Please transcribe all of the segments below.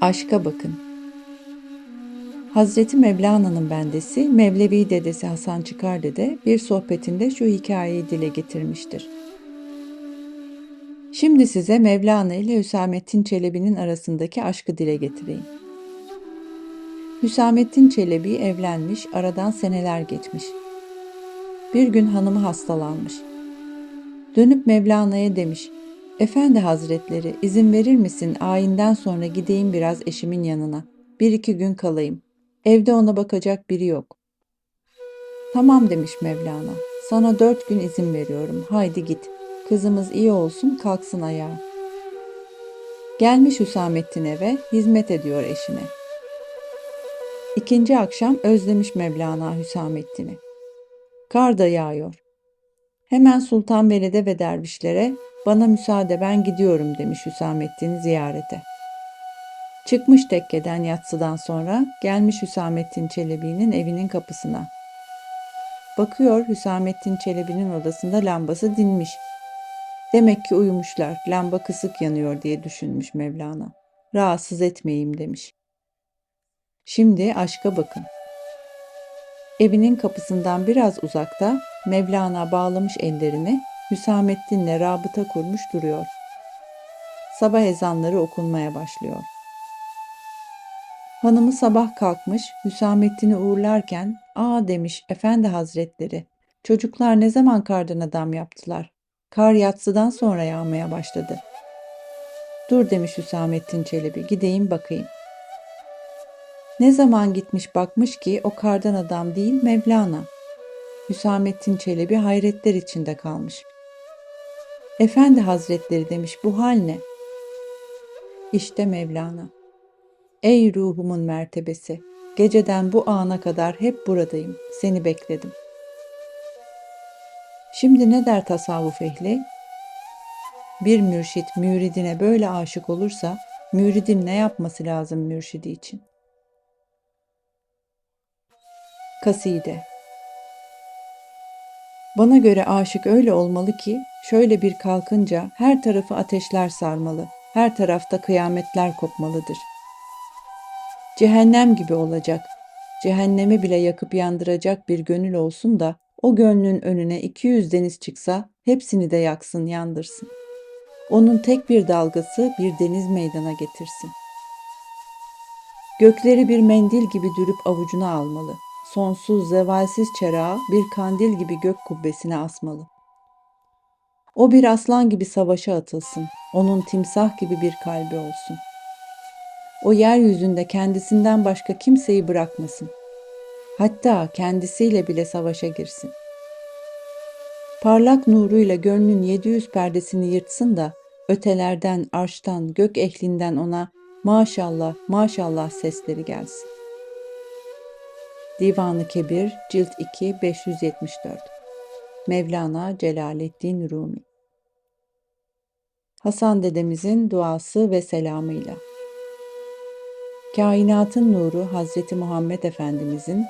Aşka bakın. Hazreti Mevlana'nın bendesi Mevlevi dedesi Hasan Çıkar Dede bir sohbetinde şu hikayeyi dile getirmiştir. Şimdi size Mevlana ile Hüsamettin Çelebi'nin arasındaki aşkı dile getireyim. Hüsamettin Çelebi evlenmiş, aradan seneler geçmiş. Bir gün hanımı hastalanmış. Dönüp Mevlana'ya demiş, Efendi Hazretleri izin verir misin ayinden sonra gideyim biraz eşimin yanına. Bir iki gün kalayım. Evde ona bakacak biri yok. Tamam demiş Mevlana. Sana dört gün izin veriyorum. Haydi git. Kızımız iyi olsun kalksın ayağa. Gelmiş Hüsamettin eve hizmet ediyor eşine. İkinci akşam özlemiş Mevlana Hüsamettin'i. Kar da yağıyor. Hemen Sultan Velede ve dervişlere bana müsaade ben gidiyorum demiş Hüsamettin ziyarete. Çıkmış tekkeden yatsıdan sonra gelmiş Hüsamettin Çelebi'nin evinin kapısına. Bakıyor Hüsamettin Çelebi'nin odasında lambası dinmiş. Demek ki uyumuşlar, lamba kısık yanıyor diye düşünmüş Mevlana. Rahatsız etmeyeyim demiş. Şimdi aşka bakın. Evinin kapısından biraz uzakta Mevlana bağlamış ellerini Hüsamettin'le rabıta kurmuş duruyor. Sabah ezanları okunmaya başlıyor. Hanımı sabah kalkmış Hüsamettin'i uğurlarken ''Aa'' demiş efendi hazretleri çocuklar ne zaman kardan adam yaptılar? Kar yatsıdan sonra yağmaya başladı. Dur demiş Hüsamettin Çelebi gideyim bakayım. Ne zaman gitmiş bakmış ki o kardan adam değil Mevlana. Hüsamettin Çelebi hayretler içinde kalmış. Efendi Hazretleri demiş bu hal ne? İşte Mevlana. Ey ruhumun mertebesi, geceden bu ana kadar hep buradayım, seni bekledim. Şimdi ne der tasavvuf ehli? Bir mürşit müridine böyle aşık olursa, müridin ne yapması lazım mürşidi için? Kaside Bana göre aşık öyle olmalı ki, şöyle bir kalkınca her tarafı ateşler sarmalı, her tarafta kıyametler kopmalıdır. Cehennem gibi olacak, cehennemi bile yakıp yandıracak bir gönül olsun da, o gönlün önüne 200 deniz çıksa, hepsini de yaksın, yandırsın. Onun tek bir dalgası bir deniz meydana getirsin. Gökleri bir mendil gibi dürüp avucuna almalı sonsuz zevalsiz çırağı bir kandil gibi gök kubbesine asmalı. O bir aslan gibi savaşa atılsın, onun timsah gibi bir kalbi olsun. O yeryüzünde kendisinden başka kimseyi bırakmasın. Hatta kendisiyle bile savaşa girsin. Parlak nuruyla gönlün 700 perdesini yırtsın da ötelerden, arştan, gök ehlinden ona maşallah, maşallah sesleri gelsin. Divanı Kebir, Cilt 2, 574 Mevlana Celaleddin Rumi. Hasan dedemizin duası ve selamıyla. Kainatın nuru Hazreti Muhammed Efendimizin,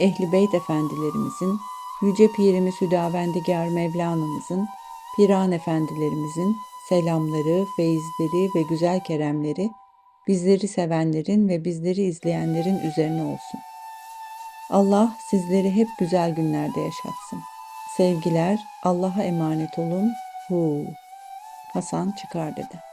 Ehli Beyt Efendilerimizin, Yüce Pirimiz Hüdavendigar Mevlana'mızın, Piran Efendilerimizin selamları, feyizleri ve güzel keremleri bizleri sevenlerin ve bizleri izleyenlerin üzerine olsun. Allah sizleri hep güzel günlerde yaşatsın. Sevgiler, Allah'a emanet olun. Hu. Hasan çıkar dedi.